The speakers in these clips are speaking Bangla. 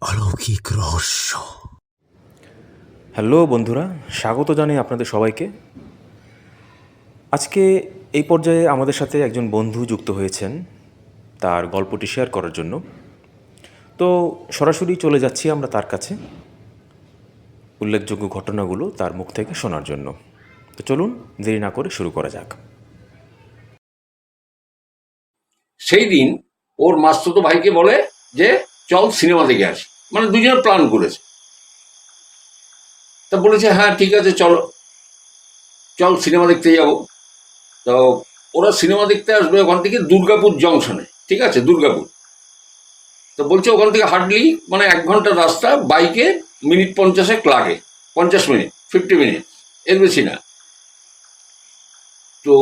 অলৌকিক রহস্য। হ্যালো বন্ধুরা, স্বাগত জানাই আপনাদের সবাইকে। আজকে এই পর্যায়ে আমাদের সাথে একজন বন্ধু যুক্ত হয়েছেন, তার গল্পটি শেয়ার করার জন্য। তো সরাসরি চলে যাচ্ছি আমরা তার কাছে। উল্লেখযোগ্য ঘটনাগুলো তার মুখ থেকে শোনার জন্য। তো চলুন দেরি না করে শুরু করা যাক। সেই দিন ওর মাস্তুতো ভাইকে বলে যে, চল সিনেমা দেখে আসি। মানে দুজনে প্ল্যান করেছে। তা বলেছে হ্যাঁ ঠিক আছে, চলো। চল সিনেমা দেখতে যাব। তো ওরা সিনেমা দেখতে আসবে ওখান থেকে দুর্গাপুর জংশনে, ঠিক আছে, দুর্গাপুর। তো বলছে ওখান থেকে হার্ডলি মানে এক ঘণ্টার রাস্তা বাইকে মিনিট পঞ্চাশেক লাগে, পঞ্চাশ মিনিট, ফিফটি মিনিট, এর বেশি না। তো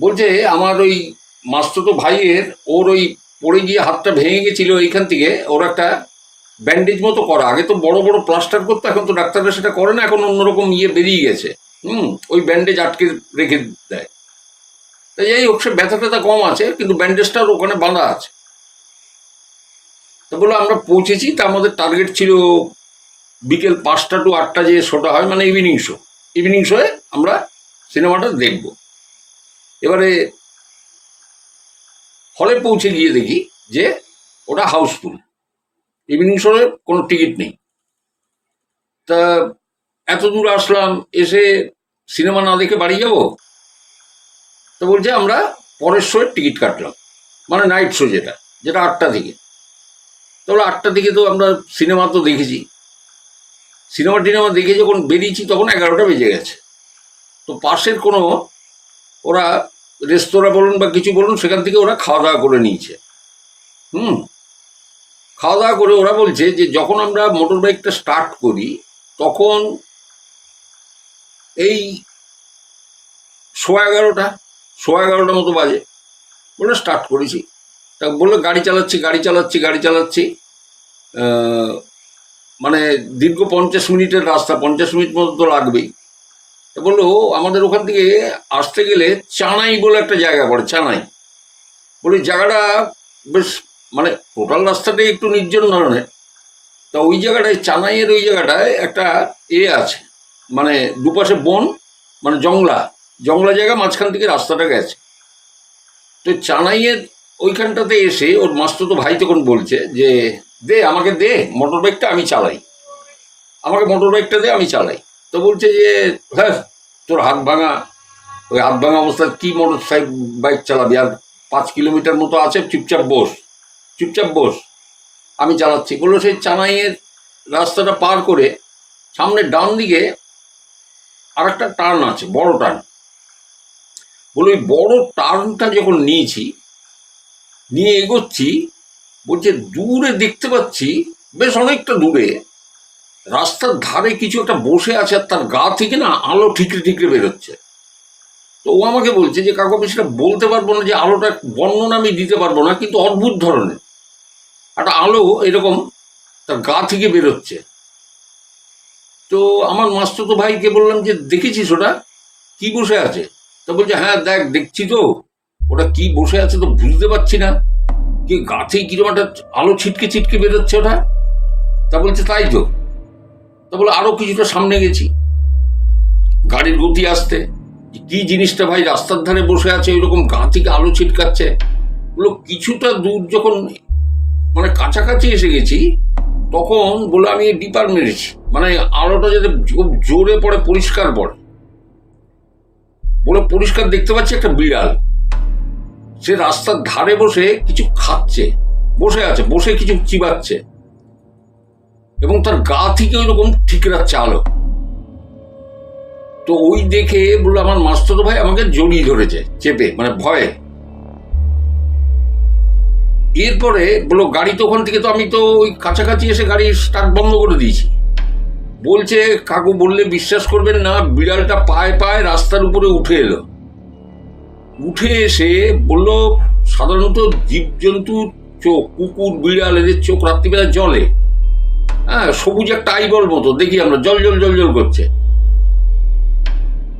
বলছে, আমার ওই মাস্তুতো ভাইয়ের ওর ওই পড়ে গিয়ে হাতটা ভেঙে গেছিল এইখান থেকে, ওর একটা ব্যান্ডেজ মতো করা। আগে তো বড় বড় প্লাস্টার করতো, এখন তো ডাক্তাররা সেটা করে না, এখন অন্যরকম ইয়ে বেরিয়ে গেছে। হুম, ওই ব্যান্ডেজ আটকে রেখে দেয়। তাই এই হোক, সে ব্যথা ট্যাথা কম আছে, কিন্তু ব্যান্ডেজটার ওখানে বাঁধা আছে। তা বলে, আমরা পৌঁছেছি, তা আমাদের টার্গেট ছিল বিকেল পাঁচটা টু আটটা যে শোটা হয় মানে ইভিনিং শো ইভিনিং শোয়ে আমরা সিনেমাটা দেখব। এবারে হলে পৌঁছে গিয়ে দেখি যে ওটা হাউসফুল। ইভিনিং শোয়ে কোনো টিকিট নেই। তা এত দূর আসলাম, এসে সিনেমা না দেখে বাড়ি যাব? তো বলছে, আমরা পরের শোয়ের টিকিট কাটলাম। মানে নাইট শো যেটা যেটা আটটা থেকে। তাহলে আটটা থেকে তো আমরা সিনেমা তো দেখেছি। সিনেমা টিনেমা দেখে যখন বেরিয়েছি, তখন এগারোটা বেজে গেছে। তো পাশের কোনো ওরা রেস্তোরাঁ বলুন বা কিছু বলুন, সেখান থেকে ওরা খাওয়া দাওয়া করে নিয়েছে। হুম? খাওয়া দাওয়া করে ওরা বলছে যে যখন আমরা মোটর বাইকটা স্টার্ট করি, তখন এই সোয়া এগারোটা সোয়া এগারোটা মতো বাজে। বলে স্টার্ট করেছি। তা বলল, গাড়ি চালাচ্ছি গাড়ি চালাচ্ছি গাড়ি চালাচ্ছি। মানে দীর্ঘ পঞ্চাশ মিনিটের রাস্তা, পঞ্চাশ মিনিট মতো তো লাগবেই। বলল আমাদের ওখান থেকে আসতে গেলে চানাই বলে একটা জায়গা পড়ে, চানাই। বলি, জায়গাটা বেশ মানে টোটাল রাস্তাটাই একটু নির্জন ধরনের। তা ওই জায়গাটায়, চানাইয়ের ওই জায়গাটায় একটা এ আছে মানে দুপাশে বন মানে জংলা। জংলা জায়গা মাঝখান থেকে রাস্তাটা গেছে। তো চানাইয়ের ওইখানটাতে এসে ওর মাস্তুতো ভাই তখন বলছে যে, দে, আমাকে দে মোটর বাইকটা আমি চালাই। আমাকে মোটর বাইকটা দে, আমি চালাই। তো বলছে যে হ্যাঁ তোর হাত ভাঙা, ওই হাত ভাঙা অবস্থায় কি মোটর সাইকেল বাইক চালাবি? আর পাঁচ কিলোমিটার মতো আছে, চুপচাপ বস চুপচাপ বস। আমি চালাচ্ছি। বলল সেই চানাইয়ের রাস্তাটা পার করে সামনে ডান দিকে আর একটা টার্ন আছে, বড় টার্ন। বলে ওই বড় টার্নটা যখন নিয়েছি, নিয়ে এগোচ্ছি, বলছে দূরে দেখতে পাচ্ছি, বেশ অনেকটা দূরে রাস্তার ধারে কিছু একটা বসে আছে আর তার গা থেকে না আলো ঠিকরে ঠিকরে বেরোচ্ছে। তো ও আমাকে বলছে যে, কাকু, আমি সেটা বলতে পারব না যে আলোটা বর্ণনা আমি দিতে পারব না, কিন্তু অদ্ভুত ধরনের। একটা আলো এরকম তার গা থেকে বেরোচ্ছে। তো আমার মাস্তুতো ভাইকে বললাম যে, দেখেছিস ওটা? কি বসে আছে? তো বলছে হ্যাঁ দেখ, দেখছি তো। ওটা কি বসে আছে তো বুঝতে পারছি না। কি গাছেই কীরকম একটা আলো ছিটকে ছিটকে বেরোচ্ছে ওটা? তা বলছে, তাই তো। তা বলে আরও কিছুটা সামনে গেছি। গাড়ির গতি আসতে কি জিনিসটা ভাই রাস্তার ধারে বসে আছে, ওইরকম গা থেকে আলো ছিটকাচ্ছে। বলল কিছুটা দূর যখন মানে কাছাকাছি এসে গেছি, তখন বলে আমি ডিপার মেরেছি। মানে আলোটা যাতে খুব জোরে পড়ে, পরিষ্কার পড়ে। বলে পরিষ্কার দেখতে পাচ্ছি একটা বিড়াল। সে রাস্তার ধারে বসে কিছু খাচ্ছে, বসে আছে, বসে কিছু চিবাচ্ছে। এবং তার গা থেকে ওইরকম ঠিকরাচ্ছে আলো তো ওই দেখে বলল, আমার মাস্টার ভাই আমাকে জড়িয়ে ধরেছে, চেপে মানে ভয়ে। এরপরে বলল, গাড়ি তো ওখান থেকে তো আমি তো ওই কাছাকাছি এসে গাড়ি স্টার্ট বন্ধ করে দিয়েছি। বলছে, কাকু বললে বিশ্বাস করবেন না, বিড়ালটা পায়ে পায়ে রাস্তার উপরে উঠে এলো। উঠে এসে বলল, সাধারণত জীবজন্তুর চোখ, কুকুর, বিড়াল, এদের চোখ রাত্রিবেলা জলে হ্যাঁ সবুজ একটা আইবল মতো, দেখি আমরা, জল জল জল জল করছে।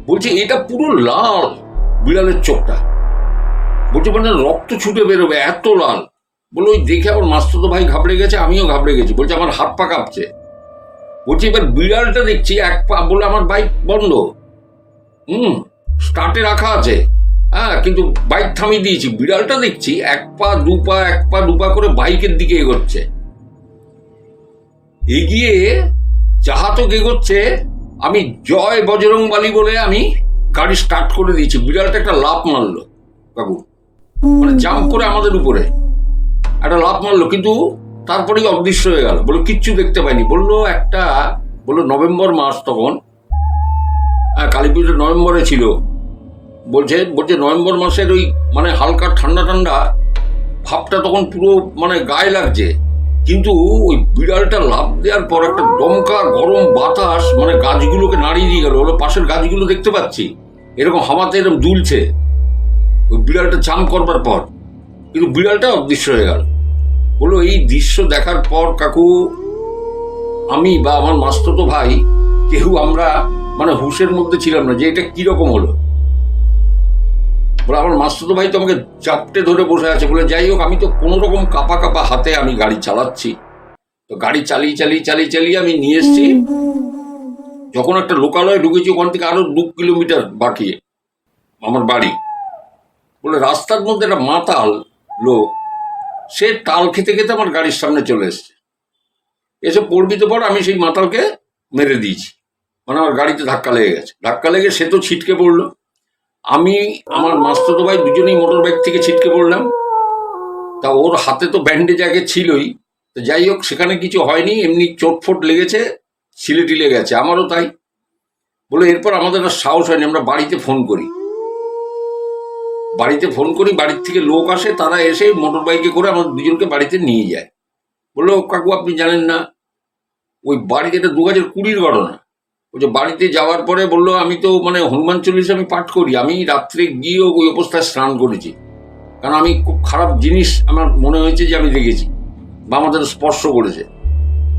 বলছে, এটা পুরো লাল, বিড়ালের চোখটা। বলছে মানে রক্ত ছুটে বেরোবে, এত লাল। বলে ওই দেখে আমার মাস্তুতো ভাই ঘাবড়ে গেছে, আমিও ঘাবড়ে গেছি। বলছে, আমার হাত পা কাঁপছে। বলছি, এবার বিড়ালটা দেখছি, এক পা বলে আমার বাইক বন্ধ। হুম, স্টার্টে রাখা আছে। হ্যাঁ কিন্তু বাইক থামিয়ে দিয়েছি। বিড়ালটা দেখছি, এক পা, দু পা, এক পা, দু পা করে বাইকের দিকে এগোচ্ছে। এগিয়ে যাহা তো এগোচ্ছে, আমি জয় বজরং বালি বলে আমি গাড়ি স্টার্ট করে দিয়েছি। বিড়ালটা একটা লাফ মারলো কাকু। মানে জাম্প করে আমাদের উপরে। একটা লাফ মারলো, কিন্তু তারপরেই অদৃশ্য হয়ে গেল। বলে, কিচ্ছু দেখতে পাইনি। বলল একটা, বলল নভেম্বর মাস তখন। হ্যাঁ কালী পুজো নভেম্বরে ছিল। বলছে বলছে নভেম্বর মাসের ওই মানে হালকা ঠান্ডা ঠান্ডা ভাবটা তখন পুরো মানে গায়ে লাগছে। কিন্তু ওই বিড়ালটা লাফ দেওয়ার পর একটা দমকা গরম বাতাস মানে গাছগুলোকে নাড়িয়ে দিয়ে গেল। পাশের গাছগুলো দেখতে পাচ্ছি। এরকম হাওয়াতে এরকম দুলছে। ওই বিড়ালটা জাম করবার পর। কিন্তু বিড়ালটা অদৃশ্য হয়ে গেল। বলল, এই দৃশ্য দেখার পর কাকু, আমি বা আমার মাস্ততো ভাই কেউ আমরা মানে হুশের মধ্যে ছিলাম না যে এটা কীরকম হলো? বলে, আমার মাস্ততো ভাই তো আমাকে চাপটে ধরে বসে আছে। বলে, যাই হোক, আমি তো কোনো রকম কাপা কাপা হাতে আমি গাড়ি চালাচ্ছি। তো গাড়ি চালিয়ে চালিয়ে চালিয়ে চালিয়ে আমি নিয়ে এসছি। যখন একটা লোকালয়ে ঢুকেছি, ওখান থেকে আরও দু কিলোমিটার বাকি আমার বাড়ি। বলে, রাস্তার মধ্যে একটা মাতাল লোক, সে তাল খেতে খেতে আমার গাড়ির সামনে চলে এসছে। এসে পড়বি তো পর আমি সেই মাতালকে মেরে দিয়েছি। মানে আমার গাড়িতে ধাক্কা লেগে গেছে। ধাক্কা লেগে সে তো ছিটকে পড়ল। আমি আমার মাস্ততো ভাই দুজনেই মোটর বাইক থেকে ছিটকে পড়লাম। তা ওর হাতে তো ব্যান্ডেজ আগে ছিলই। তো যাই হোক, সেখানে কিছু হয়নি, এমনি চোটফোট লেগেছে ছিলে টিলে গেছে। আমারও তাই। বলে এরপর আমাদের আর সাহস হয়নি, আমরা বাড়িতে ফোন করি। বাড়িতে ফোন করি, বাড়ির থেকে লোক আসে, তারা এসে মোটর বাইকে করে আমাদের দুজনকে বাড়িতে নিয়ে যায়। বলল, কাকু, আপনি জানেন না, ওই বাড়িতে এটা দু হাজার কুড়ির ঘটনা। ওই যে বাড়িতে যাওয়ার পরে বলল, আমি তো মানে হনুমান চল্লিশ আমি পাঠ করি। আমি রাত্রে গিয়েও ওই অবস্থায় স্নান করেছি। কারণ আমি খুব খারাপ জিনিস আমার মনে হয়েছে যে আমি দেখেছি বা আমাদের স্পর্শ করেছে।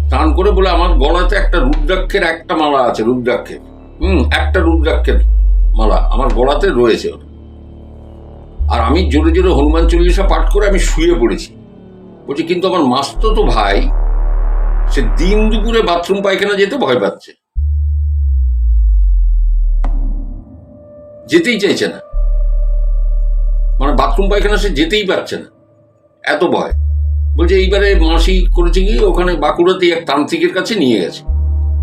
স্নান করে বলে আমার গলাতে একটা রুদ্রাক্ষের একটা মালা আছে, রুদ্রাক্ষের। হুম, একটা রুদ্রাক্ষের মালা আমার গলাতে রয়েছে আর আমি জোরে জোরে হনুমান চল্লিশা পাঠ করে আমি শুয়ে পড়েছি। বলছি, কিন্তু আমার মাস্তো তো ভাই, সে দিন দুপুরে বাথরুম পায়খানা যেতে ভয় পাচ্ছে। যেতেই চাইছে না। মানে বাথরুম পায়খানা সে যেতেই পারছে না। এত ভয়। বলছে, এইবারে মাসি করেছে কি, ওখানে বাঁকুড়াতেই এক তান্ত্রিকের কাছে নিয়ে গেছে।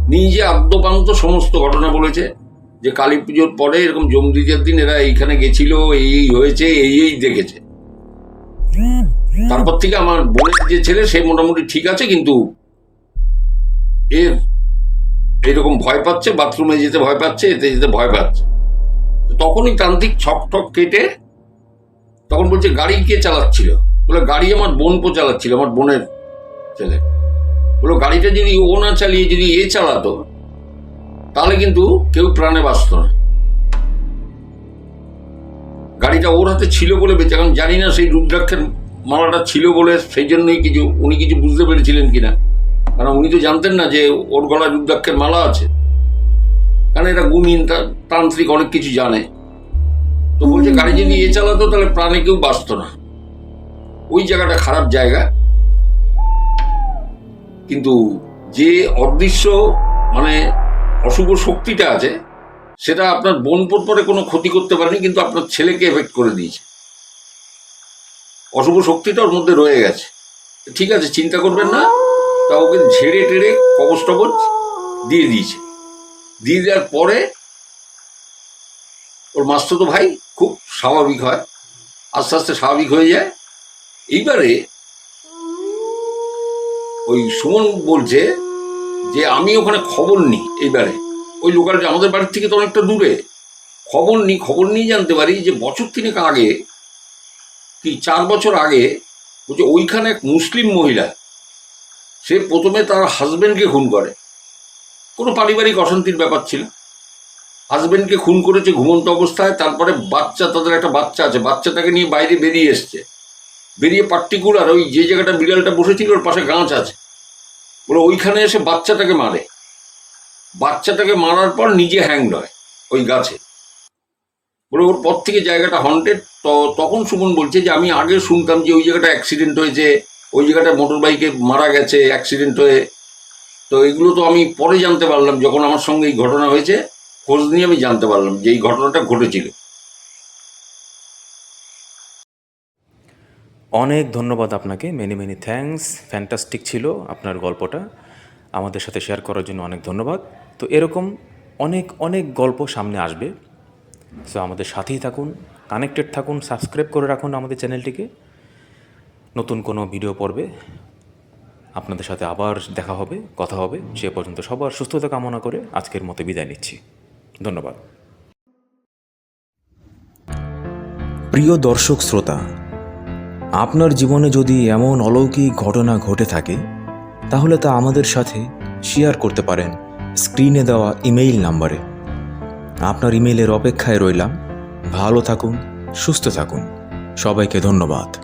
নিয়ে আদ্যপান্ত সমস্ত ঘটনা বলেছে যে কালী পুজোর পরে এরকম জমদিজের দিন এরা এইখানে গেছিল, এই এই হয়েছে, এই এই দেখেছে। তারপর থেকে আমার বোনের যে ছেলে, সে মোটামুটি ঠিক আছে, কিন্তু এর এরকম ভয় পাচ্ছে, বাথরুমে যেতে ভয় পাচ্ছে, এতে যেতে ভয় পাচ্ছে। তখনই তান্ত্রিক ছক ঠক কেটে তখন বলছে, গাড়ি কে চালাচ্ছিল? বলে, গাড়ি আমার বোন পো চালাচ্ছিল, আমার বোনের ছেলে। বলো, গাড়িটা যদি ও না চালিয়ে, যদি এ চালাতো, তাহলে কিন্তু কেউ প্রাণে বাঁচত না। গাড়িটা ওর হাতে ছিল বলে বেঁচে কারণ জানি না সেই রুদ্রাক্ষের মালাটা ছিল বলে সেই জন্যই কিছু, উনি কিছু বুঝতে পেরেছিলেন কিনা। কারণ উনি তো জানতেন না যে ওর গলায় রুদ্রাক্ষের মালা আছে। এটা গুণিন তা- তান্ত্রিক অনেক কিছু জানে। তো বলছে গাড়ি যদি এ চালাতো তাহলে প্রাণে কেউ বাঁচত না। ওই জায়গাটা খারাপ জায়গা। কিন্তু যে অদৃশ্য মানে অশুভ শক্তিটা আছে সেটা আপনার বোন পরে কোনো ক্ষতি করতে পারেনি কিন্তু আপনার ছেলেকে এফেক্ট করে দিয়েছে। অশুভ শক্তিটা ওর মধ্যে রয়ে গেছে। ঠিক আছে চিন্তা করবেন না। তা ওকে ঝেড়ে টেড়ে কবচ টবচ দিয়ে দিয়েছে। দিয়ে দেওয়ার পরে ওর মাস্তুতো ভাই খুব স্বাভাবিক হয়, আস্তে আস্তে স্বাভাবিক হয়ে যায়। এইবারে ওই সুমন বলছে যে, আমি ওখানে খবর নিই এইবারে। ওই লোকালটা আমাদের বাড়ির থেকে তো অনেকটা দূরে। খবর নিই, খবর নিয়ে জানতে পারি যে, বছর তিনেক আগে, কি চার বছর আগে, বলছে, ওইখানে এক মুসলিম মহিলা, সে প্রথমে তার হাজব্যান্ডকে খুন করে। কোনো পারিবারিক অশান্তির ব্যাপার ছিল। হাজবেন্ডকে খুন করেছে ঘুমন্ত অবস্থায়, তারপরে বাচ্চা, তাদের একটা বাচ্চা আছে, বাচ্চাটাকে নিয়ে বাইরে বেরিয়ে এসছে। বেরিয়ে পার্টিকুলার ওই যে জায়গাটা বিড়ালটা বসেছিল, ওর পাশে গাছ আছে। বলে ওইখানে এসে বাচ্চাটাকে মারে। বাচ্চাটাকে মারার পর নিজে হ্যাং নয় ওই গাছে। বলে ওর পর থেকে জায়গাটা হন্টেড তো তখন সুমন বলছে যে, আমি আগে শুনতাম যে ওই জায়গাটা অ্যাক্সিডেন্ট হয়েছে, ওই জায়গাটা মোটর বাইকে মারা গেছে অ্যাক্সিডেন্ট হয়ে তো এগুলো তো আমি পরে জানতে পারলাম, যখন আমার সঙ্গে এই ঘটনা হয়েছে, খোঁজ নিয়ে আমি জানতে পারলাম যে এই ঘটনাটা ঘটেছিল। অনেক ধন্যবাদ আপনাকে মেনি মেনি থ্যাঙ্কস ফ্যান্টাস্টিক ছিল আপনার গল্পটা। আমাদের সাথে শেয়ার করার জন্য অনেক ধন্যবাদ। তো এরকম অনেক অনেক গল্প সামনে আসবে। সো আমাদের সাথেই থাকুন কানেক্টেড থাকুন সাবস্ক্রাইব করে রাখুন আমাদের চ্যানেলটিকে নতুন কোনো ভিডিও পর্বে আপনাদের সাথে আবার দেখা হবে, কথা হবে। সে পর্যন্ত সবার সুস্থতা কামনা করে আজকের মতো বিদায় নিচ্ছি। ধন্যবাদ। প্রিয় দর্শক শ্রোতা, আপনার জীবনে যদি এমন অলৌকিক ঘটনা ঘটে থাকে, তাহলে তা আমাদের সাথে শেয়ার করতে পারেন স্ক্রিনে দেওয়া ইমেইল নাম্বারে আপনার ইমেইলের অপেক্ষায় রইলাম। ভালো থাকুন, সুস্থ থাকুন। সবাইকে ধন্যবাদ।